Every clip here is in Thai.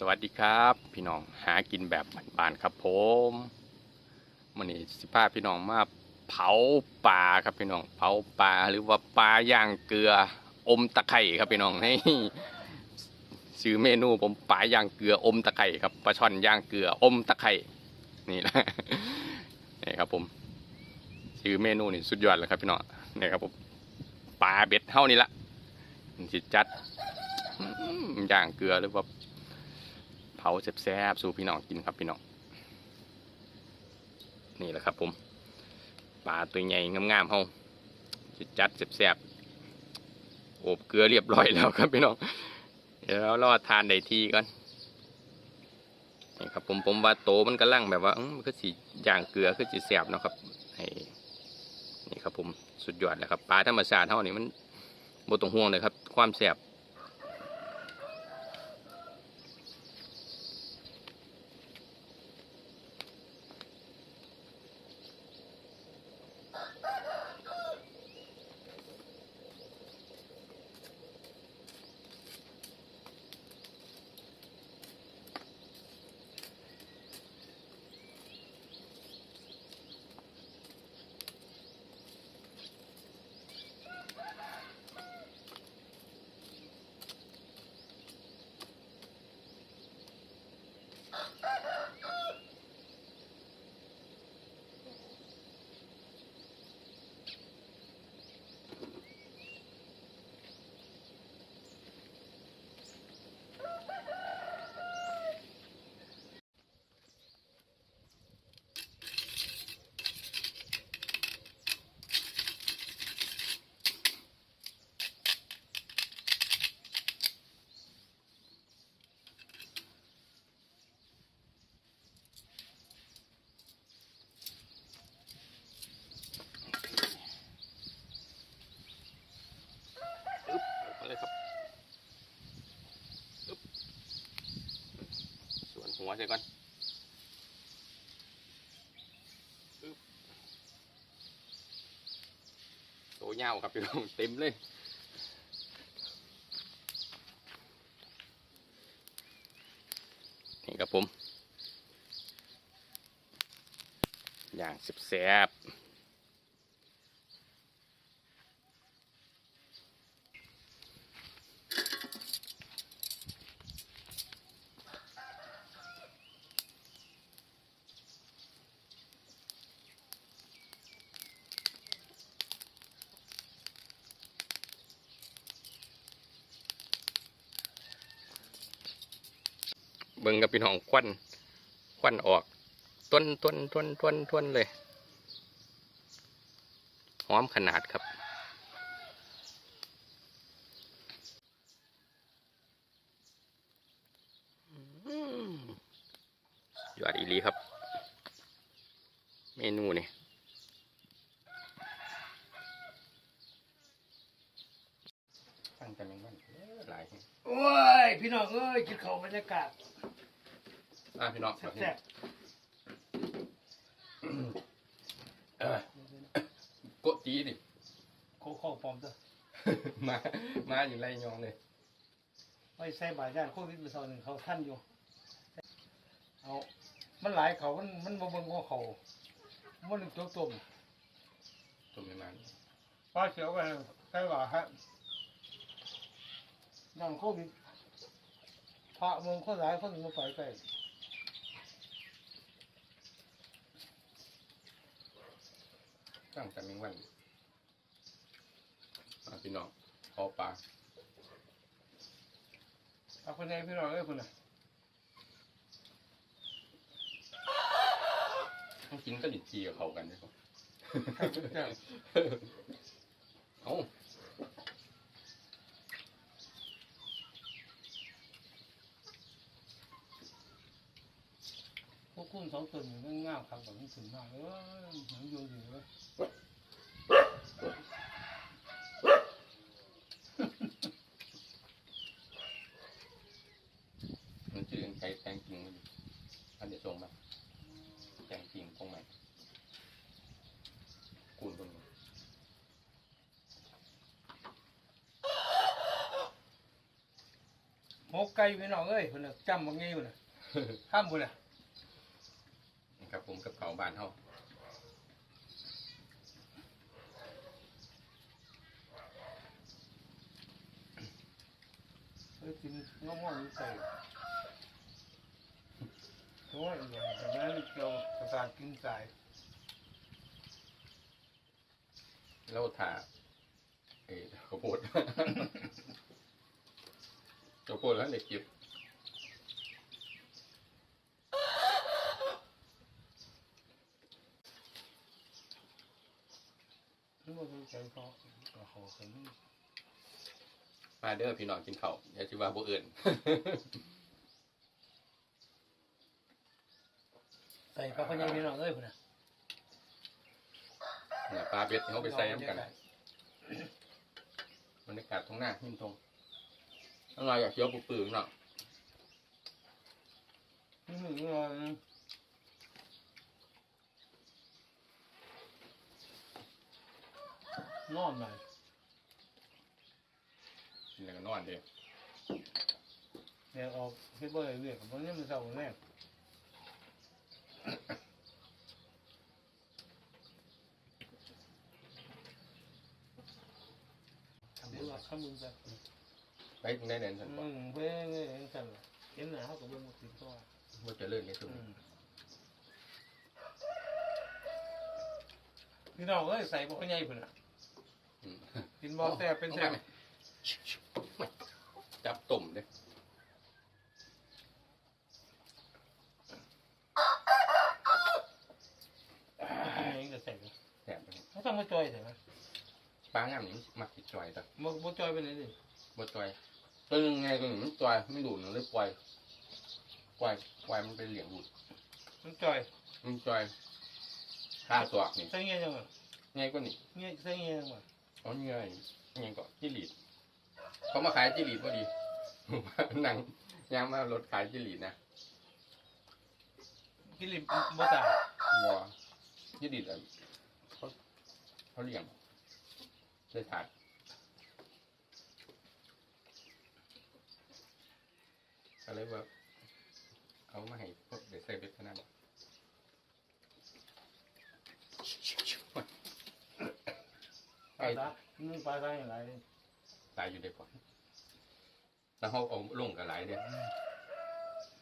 สวัสดีครับ พี่น้องหากินแบบบ้านๆครับผมมันนี้สิพาพี่น้องมาเผาปลาครับพี่น้องเผาปลาหรือว่าปลาย่างเกลืออมตะไคร่ครับพี่น้องให้ชื่อเมนูผมปลาย่างเกลืออมตะไคร่ครับปลาช่อนย่างเกลืออมตะไคร่นี่แหละนี่ครับผมชื่อเมนูนี่สุดยอดเลยครับพี่น้องนี่ครับผมปลาเบ็ดเท่านี้ละสิจัดย่างเกลือหรือว่าาแซ่บๆ สู่พี่น้องกินครับพี่น้อง นี่แหละครับผม ปลาตัวใหญ่งามๆเฮาจะจัดแซ่บๆ โอบเกลือเรียบร้อยแล้วครับพี่น้อง เดี๋ยวเรารอทานได้ทีก่อนนี่ครับผมผมว่าโตมันกำลังแบบว่าอื้อมันก็สีอย่างเกลือก็สีแซ่บเนาะครับนี่ครับผมสุดยอดแล้วครับปลาธรรมชาติเท่านี้มันบ่ต้องห่วงเลยครับ ความแซ่บ ใส่ก่อนโตเงาครับพี่น้องเต็มเลยนี่ครับผม อย่างแซ่บๆ บิ่งกับพี่น้องควันควันออกต้นต้นต้นต้นต้นเลยหอมขนาดครับอืมยอดอีหลีครับ เมนูนี่ตั้งแต่แมงวันเอ้อหลายแฮะโอ้ย พี่น้องเอ้ยกินข้าวบรรยากาศ อะพี่น้องแซ่บเออกดจีดิๆโคข้าวปลอมตัวมา มาอยู่ไรยองเลยไว้ใส่บาตรญาติโควิดมาสอนหนึ่งเขาท่านอยู่เอามันหลายเขามันมันบ่เบิ่งของเขามันนึกตัวตุ่มตัวไม่มาป้าเขียวไปใส่บาตรฮะนั่งโควิดพระเมืองคนหลายคนมาไปใก ล้ตั้งแต่แมงวันมาพี่น้องพอปลาเอาคนไหนพี่น้องเอ้ยคนน่ะต้องกินก็หลิดจีกับเขากันด้วยครับแซ่บเอ้าพวกคุณสองตัวนี่มันงามครับผมมันถึงมากเอ้ยเหมือนโยนอยู่เลย มันชื่อไก่แตงจริงมันอันเดียวส่งมาแตงจริงตรงไหนกูนตรงนี้ ห กไก่พี่น้องเอ้ยคนน่ะจำบางงี้อยู่น่ะข้ามบุญน่ะครับผมกับเขาบ้านเฮาเอ้ยกินง้อมๆอยู่ไก่โอ้ยอย่างแต่นั้นเกี่ยวกับการกินไก่แล้วถ่าเอ้ข้าวโพด ข้าวโพดแล้วเด็กเก็บนึกว่าเป็นไก่เขาก็เขาเห็นมาเด้อพี่น้องกินข้าวอย่าสิว่าบ่เอื่นใส่ปลาพะยังพี่น้องเอ้ยพุ่นน่ะเนี่ยปลาเบ็ดเขาไปใส่น้ำกันบรรยากาศตรงหน้าหิ้มทง อร่อยกับเคี้ยวปื้อๆเนาะอืมอร่อยนะนอนหน่อยกินแล้วก็นอนเด้อเดี๋ยวออกเฮ็ดบ่ได้เรื่อยกับมันยังมันเศร้าแน่ทำด้วยข้ามึงจะไป ตรงได้เด่นสันบ่มึงเพื่อนเองสั่นเห็นหน้าเขากับเบิ่งบ่ติดตัวว่าเจะเลื่อนนี่สุดอืมพี่น้องเอ้ยใส่บ่อใหญ่พุ่นน่ะอืมกินบ่แซ่บเป็นแซ่บจับตุ่มเด้อเองก็ใส่แสบเลยเขาต้องมาจอยใช่ไหมปลางามนี่มักติจอยแต่บ่บ่จอยไปไหนดิบ่จอย ตัวนึงไงตัวหนึ่งมันจอยไม่ดูดมันเลยปล่อยปล่อยปล่อยมันไปเหลี่ยงดูดมันจอยมันจอยค่าตัวนี่ใส่เงี้ยจังวะง่ายกว่านี่เงี้ยใส่เงี้ยจังวะอ๋อเงยยังก็จิลีดเขามาขายจิลีดพอดีนั่งยางมารถขายจิลีดนะกินลิบบ่ตายวัวจิลีดอะเขาเขาเลี้ยงเลยถาด ก็เลยว่า เอามาให้พวกเด็กใส่เบ็ดเท่านั้นปลาตามึงปลาตายอย่างไรตายอยู่ได้ก่อนแล้วเขาเอาลงกับหลายเด้อ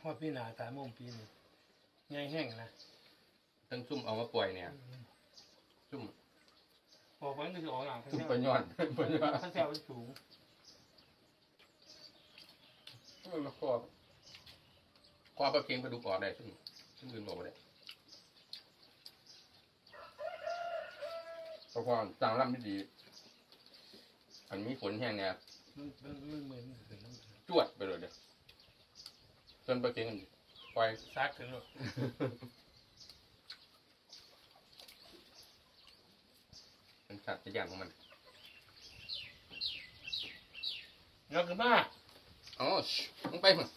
พอปีหน้าตายโมงปีนี่ใหญ่แห้งนะตั้งซุ่มเอามาปล่อยเนี่ย ซุ่มพอไปมันก็สิออกหลังซุ่มปลาย้อนปลาย้อนข้าแซวมันสูง มันมาครอบครอบปลาเค็งปลาดุกออกได้ซึ่งซึ่งอื่นบอกไม่ได้เพราะว่าต่างลำไม่ดีอันมีฝนแห้งเนี่ยมันมันมันเหมือนขึ้นน้ำจวดไปเลยเด้อจนปลาเค็งมันปล่อยซักถึงหรอกเป็นสัตว์ตัวอย่างของมันยกขึ้นมา อ๋อชิมึงไปมึง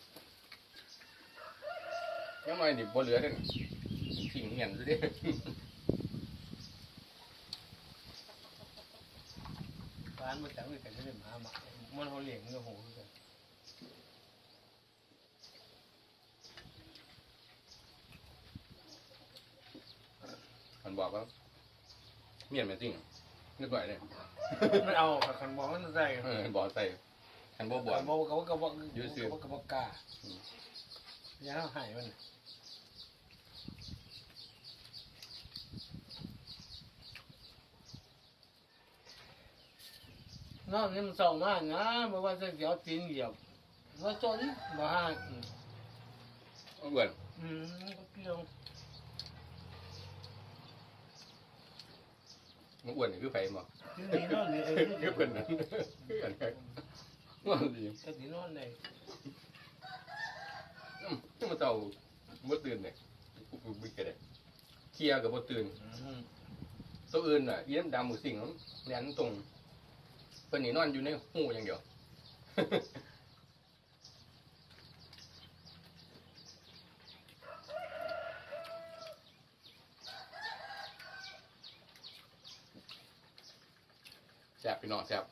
ยังไงดิบ่เหลือเด้อทิ้งเงียนเลยเด้อร้านมาจังเลยกันจะได้หมาหมามันเขาเลี้ยงมันก็โหคือกันมันบอกว่าเมียนมันจริงนึกไว้เลยมันเอาคันบอกมันใส่เออบอกใส่ คันบ่บบวอกกบอกกับกับบอกยื้อซื้อกับกับกล้าอืมอย่าเอาใหายมันนอกนี่มันเศร้ามากนะบอกว่าจะเดี๋ยวตีนเหยียบว่าจนมาห้าอืมเอาเบื่อนอืมก็เกี่ยวมันอ้วนนี่คือไฟบ่ ที่นี่นอนนี่เออคือเพิ่นนั่นคือกันครั บว่าดีก็ที่นอนเลยอืมที่มันเต่าบ่ตื่นเนี่ยปุ๊บปุ๊บปุ๊บก็ได้เคลียร์ก็บ่ตื่นอืมตัวอื่นน่ะเยี่ยมดำหมูสิงมันแล่นตรงเพิ่นนี่นอนอยู่ในหูอย่างเดียวแซ่บพี่น้องแซ่บ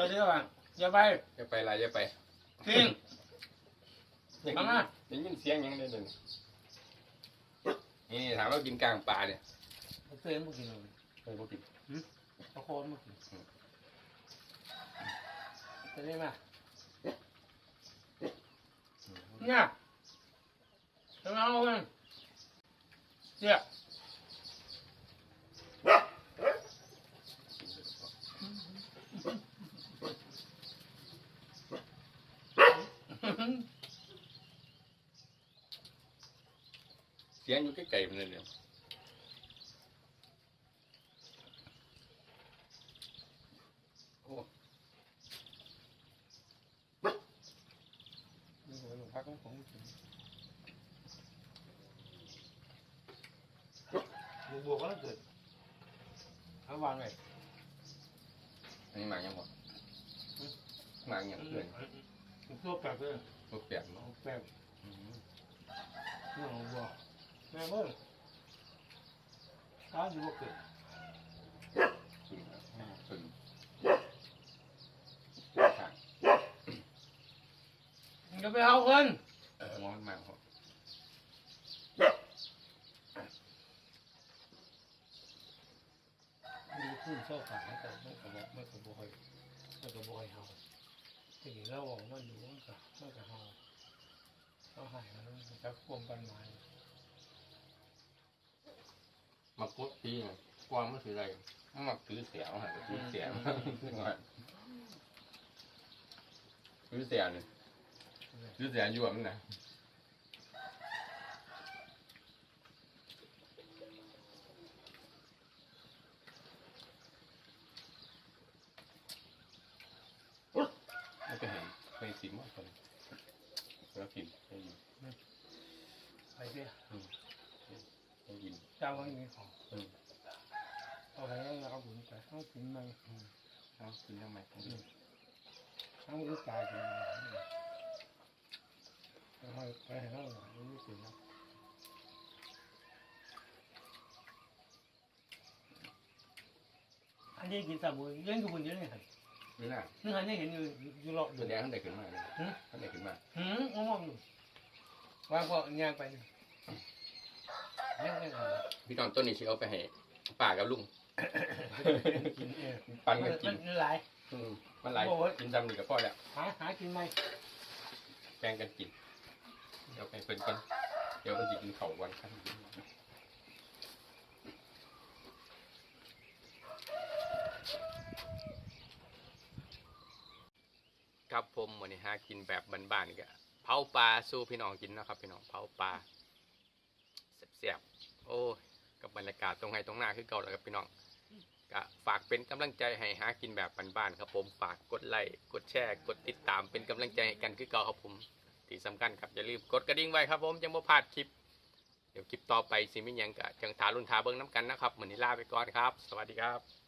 เขาเรียกว่าอย่าไปอย่าไปไรอย่าไปจริงอย่างเอานี้มาอย่างนี้เสียงยังได้เลยนี่ถามว่ากินกลางป่าเนี่ยเอาเตือนมากินเลยเคยบ่กินเอาโคนมากินจะได้มาเนี่ยทำไมเอากันเจ้า เสียงอยู่ใกล้ๆมันเลยเนี่ยโอ้นี่หัวหลวงพักของผมกินลูกบัวก็ต้องเกิดเอาวางไงอันนี้หมากยังบ่หมากยังเพื่อน ตัวแปลกเลยบ่เปียกเนาะเอาแปลกอืมนี่ของบัวแม่เบิ้งข้าวอยู่บ่เกิดขึ้นขึ้นทางอย่าไปเอาคนเออมองมันมากพอมีขึ้นโซ่ขาแต่ไม่กระบอกไม่กระบอกไม่กระบอกเฮา ที่เราบอกมันอยู่มันก็มันก็เฮาเขาหายแล้วมันจะควมกันมามากดที่น่ะกวางมันคืออะไรมันมักถือเสียวฮะถือเสียวถือเสียวนี่ถือเสียวอยู่อะมันน่ะมันก็เห็นเคยสิมากคนแล้วกินได้ยิน ไปเด้อ ได้ยิน เจ้าก็มีของ อืม เอาไปแล้วเอา บุญไปเอากินมันเอากินทำไมต้งกินเอาบุญตายกินมันเอาไปให้เราหน่อยไม่กินแล้วอันนี้กินสาบูเลี้ยงทุกคนเยอะเลยครับนี่น่ะนึกอันนี้เห็นอยู่อยู่รอบตัวแดงท่านได้ขึ้นมาเลยหืมท่านได้ขึ้นมาหืมงงอยู่างพวกย่างไปนี่เงียงเอาพี่น้องต้นนี้ชิเอาไปให้ป่ากับลุง กินเออปันกันกิมันนหลายอืมมันไหลายโอ้ยกินดำนี่กับพ่อแล้วหาหากินไหมแบ่งกันกิน เดี๋ยวไปเพิ่นก่อนเดี๋ยวมันจะกินเขาววันครับครับผมวันนี้หากินแบบบ้านๆก็เผาปลาสู้พี่น้องกินเนาะครับ พี่น้องเผาปลาเสียบๆโอ้ยกับบรรยากาศตรงไหนตรงหน้าคือเก่าแล้วครับพี่น้อง ก็ฝากเป็นกำลังใจให้หากินแบบบ้านๆครับผมฝากกดไลค์กดแชร์กดติดตามเป็นกำลังใจให้กันคือเก่าครับผมที่สำคัญครับอย่าลืมกดกระดิ่งไว้ครับผมยังบ่พลาดคลิป เดี๋ยวคลิปต่อไปสิมิยังกะจังทารุ่นทาเบิ้งน้ำกันนะครับเหมือนนี้ลาไปก่อนครับ สวัสดีครับ